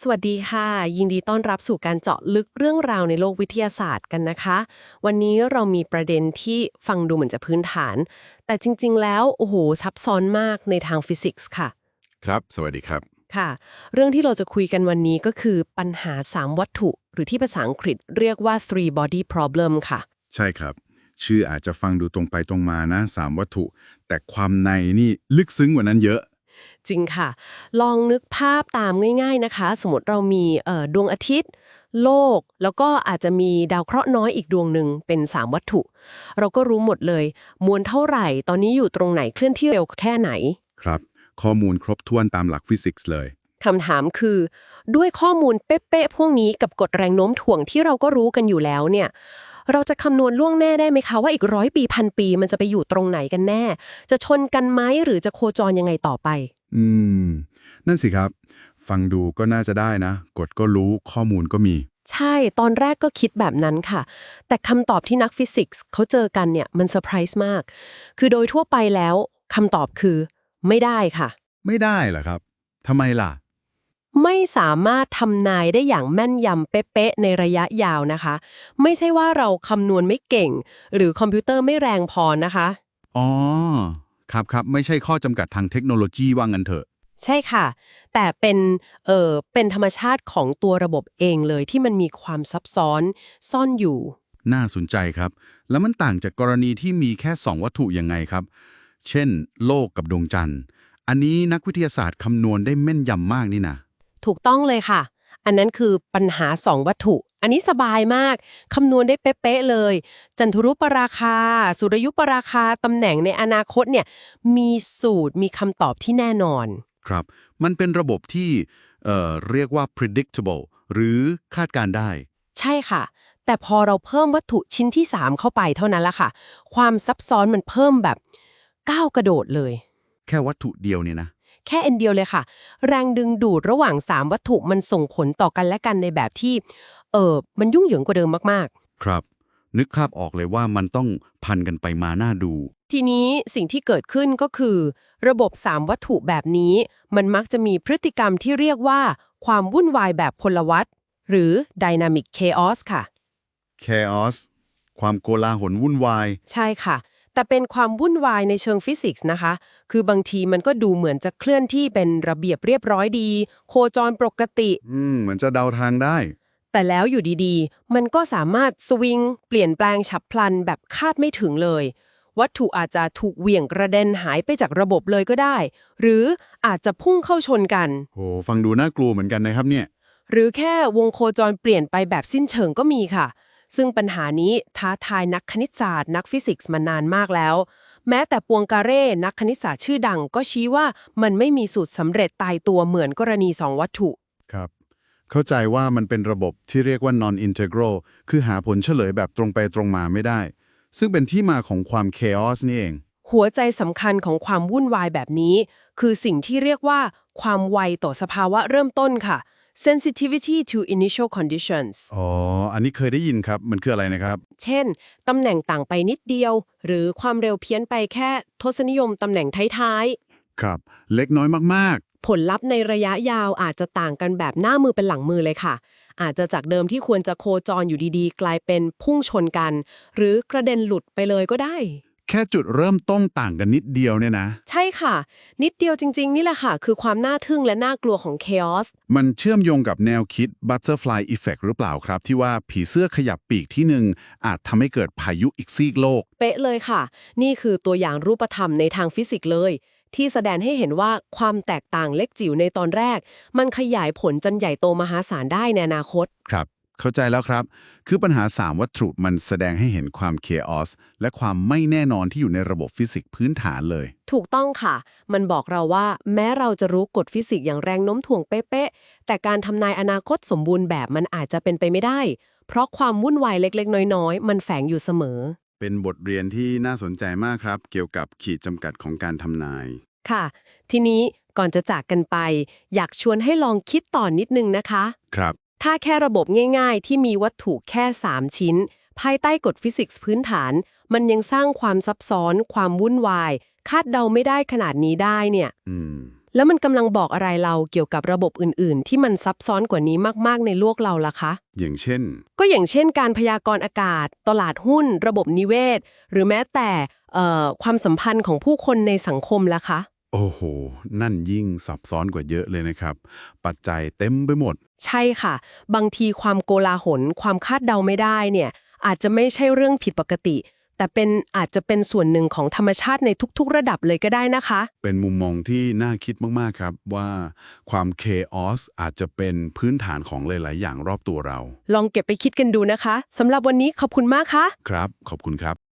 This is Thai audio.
สวัสดีค่ะ ยินดีต้อนรับสู่การเจาะลึกเรื่องราวในโลกวิทยาศาสตร์กันนะคะ วันนี้เรามีประเด็นที่ฟังดูเหมือนจะพื้นฐาน แต่จริง ๆ แล้ว โอ้โห ซับซ้อนมากในทางฟิสิกส์ค่ะ ครับ สวัสดีครับ ค่ะ เรื่องที่เราจะคุยกันวันนี้ก็คือปัญหา 3 วัตถุ หรือที่ภาษาอังกฤษเรียกว่า three body problem ค่ะ ใช่ครับ ชื่ออาจจะฟังดูตรงไปตรงมานะสามวัตถุ แต่ความในนี่ลึกซึ้งกว่านั้นเยอะ จริงค่ะ ลองนึกภาพตามง่าย ๆนะคะ สมมติเรามีเอ่อดวงอาทิตย์ โลก แล้วก็อาจจะมีดาวเคราะห์น้อยอีกดวงหนึ่งเป็น 3 วัตถุ เราก็รู้หมดเลย มวลเท่าไหร่ ตอนนี้อยู่ตรงไหนเคลื่อนที่เร็วแค่ไหน ครับ ข้อมูลครบถ้วนตามหลักฟิสิกส์เลยคำถามคือ ด้วยข้อมูลเป๊ะๆพวกนี้กับกฎแรงโน้มถ่วงที่เราก็รู้กันอยู่แล้วเนี่ยเราจะคำนวณล่วงแน่ได้ไหมคะ ว่าอีกร้อยปีพันปีมันจะไปอยู่ตรงไหนกันแน่ จะชนกันไหมหรือจะโคจรยังไงต่อไป อืม นั่นสิครับ ฟังดูก็น่าจะได้นะ กฎก็รู้ข้อมูลก็มี ใช่ ตอนแรกก็คิดแบบนั้นค่ะ แต่คำตอบที่นักฟิสิกส์เขาเจอกันเนี่ยมันเซอร์ไพรส์มาก คือโดยทั่วไปแล้วคำตอบคือ ไม่ได้ค่ะ ไม่ได้เหรอครับทำไมล่ะ ไม่สามารถทำนายได้อย่างแม่นยำเป๊ะๆในระยะยาวนะคะ ไม่ใช่ว่าเราคำนวณไม่เก่ง หรือคอมพิวเตอร์ไม่แรงพอนะคะ อ๋อ ครับครับไม่ใช่ข้อจำกัดทางเทคโนโลยีว่างันเถอะ ใช่ค่ะ แต่เป็นเออเป็นธรรมชาติของตัวระบบเองเลยที่มันมีความซับซ้อนซ่อนอยู่ น่าสนใจครับ แล้วมันต่างจากกรณีที่มีแค่ 2 วัตถุยังไงครับ เช่น โลกกับดวงจันทร์ อันนี้นักวิทยาศาสตร์คำนวณได้แม่นยำมากนี่นะถูกต้องเลยค่ะ อันนั้นคือปัญหา2วัตถุ อันนี้สบายมาก คำนวณได้เป๊ะๆเลย จันทรุปราคา สุริยุปราคาตำแหน่งในอนาคตเนี่ยมีสูตรมีคำตอบที่แน่นอน ครับ มันเป็นระบบที่เอ่อเรียกว่า predictable หรือคาดการณ์ได้ ใช่ค่ะ แต่พอเราเพิ่มวัตถุชิ้นที่ 3 เข้าไปเท่านั้นละค่ะ ความซับซ้อนมันเพิ่มแบบก้าวกระโดดเลย แค่วัตถุเดียวเนี่ยนะ แค่อันเดียวเลยค่ะ แรงดึงดูดระหว่าง 3 วัตถุมันส่งผลต่อกันและกันในแบบที่ เออมันยุ่งเหยิงกว่าเดิมมากๆ ครับ นึกภาพออกเลยว่ามันต้องพันกันไปมาหน้าดู ทีนี้สิ่งที่เกิดขึ้นก็คือ ระบบ 3 วัตถุแบบนี้ มันมักจะมีพฤติกรรมที่เรียกว่า ความวุ่นวายแบบพลวัตหรือ dynamic chaos ค่ะ chaos ความโกลาหลวุ่นวาย ใช่ค่ะ แต่เป็นความวุ่นวายในเชิงฟิสิกส์นะคะ คือบางทีมันก็ดูเหมือนจะเคลื่อนที่เป็นระเบียบเรียบร้อยดี โคจรปกติ อืมเหมือนจะเดาทางได้ แต่แล้วอยู่ดีๆ มันก็สามารถสวิง เปลี่ยนแปลงฉับพลันแบบคาดไม่ถึงเลย วัตถุอาจจะถูกเหวี่ยงกระเด็นหายไปจากระบบเลยก็ได้ หรืออาจจะพุ่งเข้าชนกัน โหฟังดูน่ากลัวเหมือนกันนะครับเนี่ย หรือแค่วงโคจรเปลี่ยนไปแบบสิ้นเชิงก็มีค่ะ ซึ่งปัญหานี้ท้าทายนักคณิตศาสตร์ นักฟิสิกส์มานานมากแล้ว แม้แต่ปวงการ่นักคณิตศาสตร์ชื่อดังก็ชี้ว่ามันไม่มีสูตรสำเร็จตายตัวเหมือนกรณีสองวัตถุ ครับ เข้าใจว่ามันเป็นระบบที่เรียกว่า non integral คือหาผลเฉลยแบบตรงไปตรงมาไม่ได้ ซึ่งเป็นที่มาของความ chaos นี่เองหัวใจสำคัญของความวุ่นวายแบบนี้ คือสิ่งที่เรียกว่า ความไวต่อสภาวะเริ่มต้นค่ะ sensitivity to initial conditions อ๋อ อันนี้เคยได้ยินครับ มันคืออะไรนะครับ เช่น ตำแหน่งต่างไปนิดเดียว หรือความเร็วเพี้ยนไปแค่ทศนิยมตำแหน่งท้ายครับ เล็กน้อยมากๆ ผลลัพธ์ในระยะยาวอาจจะต่างกันแบบหน้ามือเป็นหลังมือเลยค่ะ อาจจะจากเดิมที่ควรจะโคจรอยู่ดีๆ กลายเป็นพุ่งชนกัน หรือกระเด็นหลุดไปเลยก็ได้ๆแค่จุดเริ่มต้นต่างกันนิดเดียวเนี่ยนะ ใช่ค่ะ นิดเดียวจริง ๆ นี่แหละค่ะ คือความน่าทึ่งและน่ากลัวของ chaos มันเชื่อมโยงกับแนวคิด butterfly effect หรือเปล่าครับ ที่ว่าผีเสื้อขยับปีกที่หนึ่งอาจทำให้เกิดพายุอีกซีกโลก เป๊ะเลยค่ะ นี่คือตัวอย่างรูปธรรมในทางฟิสิกส์เลย ที่แสดงให้เห็นว่าความแตกต่างเล็กจิ๋วในตอนแรก มันขยายผลจนใหญ่โตมหาศาลได้ในอนาคต ครับ เข้าใจแล้วครับ คือปัญหา 3 วัตถุมันแสดงให้เห็นความ chaos และความไม่แน่นอนที่อยู่ในระบบฟิสิกส์พื้นฐานเลย ถูกต้องค่ะ มันบอกเราว่าแม้เราจะรู้กฎฟิสิกส์อย่างแรงโน้มถ่วงเป๊ะๆ แต่การทำนายอนาคตสมบูรณ์แบบมันอาจจะเป็นไปไม่ได้ เพราะความวุ่นวายเล็กๆ น้อยๆ มันแฝงอยู่เสมอ เป็นบทเรียนที่น่าสนใจมากครับ เกี่ยวกับขีดจำกัดของการทำนาย ค่ะ ทีนี้ก่อนจะจากกันไป อยากชวนให้ลองคิดต่อนนิดนึงนะคะ ครับ ถ้าแค่ระบบง่าย ๆ ที่มีวัตถุแค่ 3 ชิ้น ภายใต้กฎฟิสิกส์พื้นฐาน มันยังสร้างความซับซ้อน ความวุ่นวาย คาดเดาไม่ได้ขนาดนี้ได้เนี่ยอืมแล้วมันกำลังบอกอะไรเราเกี่ยวกับระบบอื่น ๆ ที่มันซับซ้อนกว่านี้มาก ๆ ในโลกเราล่ะคะ อย่างเช่น ก็อย่างเช่น การพยากรณ์อากาศ ตลาดหุ้น ระบบนิเวศ หรือแม้แต่เอ่อความสัมพันธ์ของผู้คนในสังคมล่ะคะ โอ้โห นั่นยิ่งซับซ้อนกว่าเยอะเลยนะครับ ปัจจัยเต็มไปหมด ใช่ค่ะ บางทีความโกลาหล ความคาดเดาไม่ได้เนี่ย อาจจะไม่ใช่เรื่องผิดปกติ แต่เป็นอาจจะเป็นส่วนหนึ่งของธรรมชาติในทุก ๆ ระดับเลยก็ได้นะคะ เป็นมุมมองที่น่าคิดมาก ๆ ครับว่าความเคออสอาจจะเป็นพื้นฐานของหลาย ๆ อย่างรอบตัวเรา ลองเก็บไปคิดกันดูนะคะสำหรับวันนี้ขอบคุณมากค่ะ ครับ ขอบคุณครับ